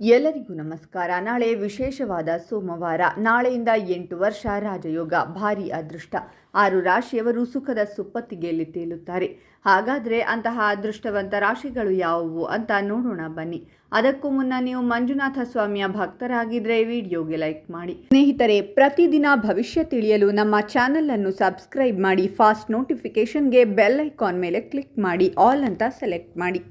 ಎಲ್ಲರಿಗೂ ನಮಸ್ಕಾರ. ನಾಳೆ ವಿಶೇಷವಾದ ಸೋಮವಾರ, ನಾಳೆಯಿಂದ ಎಂಟು ವರ್ಷ ರಾಜಯೋಗ, ಭಾರಿ ಅದೃಷ್ಟ. ಆರು ರಾಶಿಯವರು ಸುಖದ ಸುಪ್ಪತ್ತಿಗೆಯಲ್ಲಿ ತೇಲುತ್ತಾರೆ. ಹಾಗಾದರೆ ಅಂತಹ ಅದೃಷ್ಟವಂತ ರಾಶಿಗಳು ಯಾವುವು ಅಂತ ನೋಡೋಣ ಬನ್ನಿ. ಅದಕ್ಕೂ ಮುನ್ನ ನೀವು ಮಂಜುನಾಥ ಸ್ವಾಮಿಯ ಭಕ್ತರಾಗಿದ್ದರೆ ವಿಡಿಯೋಗೆ ಲೈಕ್ ಮಾಡಿ. ಸ್ನೇಹಿತರೆ, ಪ್ರತಿದಿನ ಭವಿಷ್ಯ ತಿಳಿಯಲು ನಮ್ಮ ಚಾನೆಲ್ ಅನ್ನು ಸಬ್ಸ್ಕ್ರೈಬ್ ಮಾಡಿ, ಫಾಸ್ಟ್ ನೋಟಿಫಿಕೇಷನ್ಗೆ ಬೆಲ್ ಐಕಾನ್ ಮೇಲೆ ಕ್ಲಿಕ್ ಮಾಡಿ, ಆಲ್ ಅಂತ ಸೆಲೆಕ್ಟ್ ಮಾಡಿ.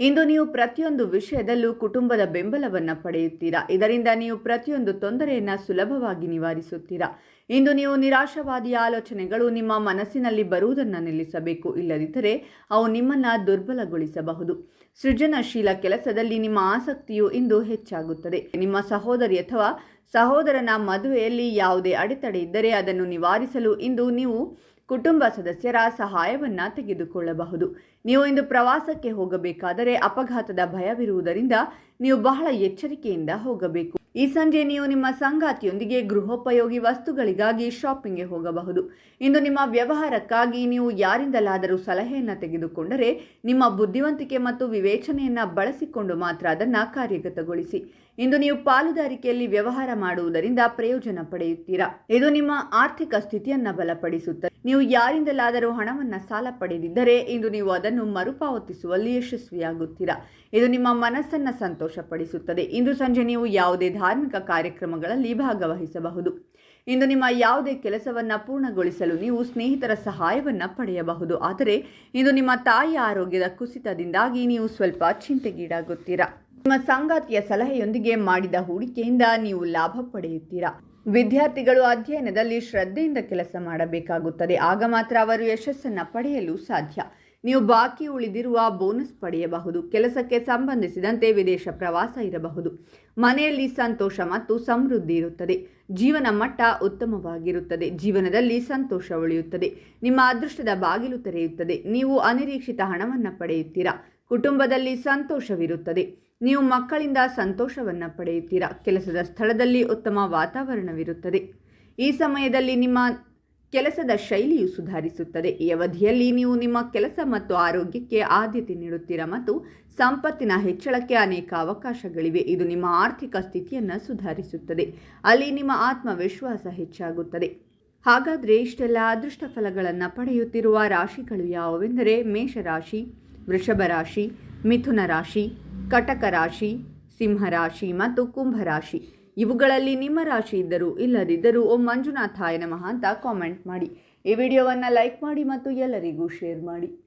ಇಂದು ನೀವು ಪ್ರತಿಯೊಂದು ವಿಷಯದಲ್ಲೂ ಕುಟುಂಬದ ಬೆಂಬಲವನ್ನು ಪಡೆಯುತ್ತೀರಾ? ಇದರಿಂದ ನೀವು ಪ್ರತಿಯೊಂದು ತೊಂದರೆಯನ್ನು ಸುಲಭವಾಗಿ ನಿವಾರಿಸುತ್ತೀರಾ? ಇಂದು ನೀವು ನಿರಾಶವಾದಿ ಆಲೋಚನೆಗಳು ನಿಮ್ಮ ಮನಸ್ಸಿನಲ್ಲಿ ಬರುವುದನ್ನು ನಿಲ್ಲಿಸಬೇಕು. ಇಲ್ಲದಿದ್ದರೆ ಅವು ನಿಮ್ಮನ್ನು ದುರ್ಬಲಗೊಳಿಸಬಹುದು. ಸೃಜನಶೀಲ ಕೆಲಸದಲ್ಲಿ ನಿಮ್ಮ ಆಸಕ್ತಿಯು ಇಂದು ಹೆಚ್ಚಾಗುತ್ತದೆ. ನಿಮ್ಮ ಸಹೋದರಿ ಅಥವಾ ಸಹೋದರನ ಮದುವೆಯಲ್ಲಿ ಯಾವುದೇ ಅಡೆತಡೆ ಇದ್ದರೆ ಅದನ್ನು ನಿವಾರಿಸಲು ಇಂದು ನೀವು ಕುಟುಂಬ ಸದಸ್ಯರ ಸಹಾಯವನ್ನ ತೆಗೆದುಕೊಳ್ಳಬಹುದು. ನೀವು ಇಂದು ಪ್ರವಾಸಕ್ಕೆ ಹೋಗಬೇಕಾದರೆ ಅಪಘಾತದ ಭಯವಿರುವುದರಿಂದ ನೀವು ಬಹಳ ಎಚ್ಚರಿಕೆಯಿಂದ ಹೋಗಬೇಕು. ಈ ಸಂಜೆ ನೀವು ನಿಮ್ಮ ಸಂಗಾತಿಯೊಂದಿಗೆ ಗೃಹೋಪಯೋಗಿ ವಸ್ತುಗಳಿಗಾಗಿ ಶಾಪಿಂಗ್ಗೆ ಹೋಗಬಹುದು. ಇಂದು ನಿಮ್ಮ ವ್ಯವಹಾರಕ್ಕಾಗಿ ನೀವು ಯಾರಿಂದಲಾದರೂ ಸಲಹೆಯನ್ನು ತೆಗೆದುಕೊಂಡರೆ ನಿಮ್ಮ ಬುದ್ಧಿವಂತಿಕೆ ಮತ್ತು ವಿವೇಚನೆಯನ್ನು ಬಳಸಿಕೊಂಡು ಮಾತ್ರ ಅದನ್ನು ಕಾರ್ಯಗತಗೊಳಿಸಿ. ಇಂದು ನೀವು ಪಾಲುದಾರಿಕೆಯಲ್ಲಿ ವ್ಯವಹಾರ ಮಾಡುವುದರಿಂದ ಪ್ರಯೋಜನ ಪಡೆಯುತ್ತೀರಾ? ಇದು ನಿಮ್ಮ ಆರ್ಥಿಕ ಸ್ಥಿತಿಯನ್ನು ಬಲಪಡಿಸುತ್ತದೆ ನೀವು ಯಾರಿಂದಲಾದರೂ ಹಣವನ್ನು ಸಾಲ ಪಡೆದಿದ್ದರೆ ಇಂದು ನೀವು ಅದನ್ನು ಮರುಪಾವತಿಸುವಲ್ಲಿ ಯಶಸ್ವಿಯಾಗುತ್ತೀರಾ? ಇದು ನಿಮ್ಮ ಮನಸ್ಸನ್ನು ಸಂತೋಷಪಡಿಸುತ್ತದೆ. ಇಂದು ಸಂಜೆ ನೀವು ಯಾವುದೇ ಧಾರ್ಮಿಕ ಕಾರ್ಯಕ್ರಮಗಳಲ್ಲಿ ಭಾಗವಹಿಸಬಹುದು. ಇಂದು ನಿಮ್ಮ ಯಾವುದೇ ಕೆಲಸವನ್ನು ಪೂರ್ಣಗೊಳಿಸಲು ನೀವು ಸ್ನೇಹಿತರ ಸಹಾಯವನ್ನು ಪಡೆಯಬಹುದು. ಆದರೆ ಇಂದು ನಿಮ್ಮ ತಾಯಿಯ ಆರೋಗ್ಯದ ಕುಸಿತದಿಂದಾಗಿ ನೀವು ಸ್ವಲ್ಪ ಚಿಂತೆಗೀಡಾಗುತ್ತೀರಾ? ನಿಮ್ಮ ಸಂಗಾತಿಯ ಸಲಹೆಯೊಂದಿಗೆ ಮಾಡಿದ ಹೂಡಿಕೆಯಿಂದ ನೀವು ಲಾಭ ಪಡೆಯುತ್ತೀರಾ? ವಿದ್ಯಾರ್ಥಿಗಳು ಅಧ್ಯಯನದಲ್ಲಿ ಶ್ರದ್ಧೆಯಿಂದ ಕೆಲಸ ಮಾಡಬೇಕಾಗುತ್ತದೆ. ಆಗ ಮಾತ್ರ ಅವರು ಯಶಸ್ಸನ್ನು ಪಡೆಯಲು ಸಾಧ್ಯ. ನೀವು ಬಾಕಿ ಉಳಿದಿರುವ ಬೋನಸ್ ಪಡೆಯಬಹುದು. ಕೆಲಸಕ್ಕೆ ಸಂಬಂಧಿಸಿದಂತೆ ವಿದೇಶ ಪ್ರವಾಸ ಇರಬಹುದು. ಮನೆಯಲ್ಲಿ ಸಂತೋಷ ಮತ್ತು ಸಮೃದ್ಧಿ ಇರುತ್ತದೆ. ಜೀವನ ಮಟ್ಟ ಉತ್ತಮವಾಗಿರುತ್ತದೆ. ಜೀವನದಲ್ಲಿ ಸಂತೋಷ ಉಳಿಯುತ್ತದೆ. ನಿಮ್ಮ ಅದೃಷ್ಟದ ಬಾಗಿಲು ತೆರೆಯುತ್ತದೆ. ನೀವು ಅನಿರೀಕ್ಷಿತ ಹಣವನ್ನು ಪಡೆಯುತ್ತೀರಾ? ಕುಟುಂಬದಲ್ಲಿ ಸಂತೋಷವಿರುತ್ತದೆ. ನೀವು ಮಕ್ಕಳಿಂದ ಸಂತೋಷವನ್ನು ಪಡೆಯುತ್ತೀರಾ? ಕೆಲಸದ ಸ್ಥಳದಲ್ಲಿ ಉತ್ತಮ ವಾತಾವರಣವಿರುತ್ತದೆ. ಈ ಸಮಯದಲ್ಲಿ ನಿಮ್ಮ ಕೆಲಸದ ಶೈಲಿಯು ಸುಧಾರಿಸುತ್ತದೆ. ಈ ಅವಧಿಯಲ್ಲಿ ನೀವು ನಿಮ್ಮ ಕೆಲಸ ಮತ್ತು ಆರೋಗ್ಯಕ್ಕೆ ಆದ್ಯತೆ ನೀಡುತ್ತೀರಾ ಮತ್ತು ಸಂಪತ್ತಿನ ಹೆಚ್ಚಳಕ್ಕೆ ಅನೇಕ ಅವಕಾಶಗಳಿವೆ. ಇದು ನಿಮ್ಮ ಆರ್ಥಿಕ ಸ್ಥಿತಿಯನ್ನು ಸುಧಾರಿಸುತ್ತದೆ. ಅಲ್ಲಿ ನಿಮ್ಮ ಆತ್ಮವಿಶ್ವಾಸ ಹೆಚ್ಚಾಗುತ್ತದೆ. ಹಾಗಾದರೆ ಇಷ್ಟೆಲ್ಲ ಅದೃಷ್ಟ ಫಲಗಳನ್ನು ಪಡೆಯುತ್ತಿರುವ ರಾಶಿಗಳು ಯಾವುವೆಂದರೆ ಮೇಷರಾಶಿ ವೃಷಭ ರಾಶಿ, ಮಿಥುನ ರಾಶಿ, ಕಟಕ ರಾಶಿ ಸಿಂಹರಾಶಿ ಮತ್ತು ಕುಂಭ ರಾಶಿ. ಇವುಗಳಲ್ಲಿ ನಿಮ್ಮ ರಾಶಿ ಇದ್ದರೂ ಇಲ್ಲದಿದ್ದರೂ ಓಂ ಮಂಜುನಾಥಾಯ ನಮಃ ಅಂತ ಕಾಮೆಂಟ್ ಮಾಡಿ. ಈ ವಿಡಿಯೋವನ್ನು ಲೈಕ್ ಮಾಡಿ ಮತ್ತು ಎಲ್ಲರಿಗೂ ಶೇರ್ ಮಾಡಿ.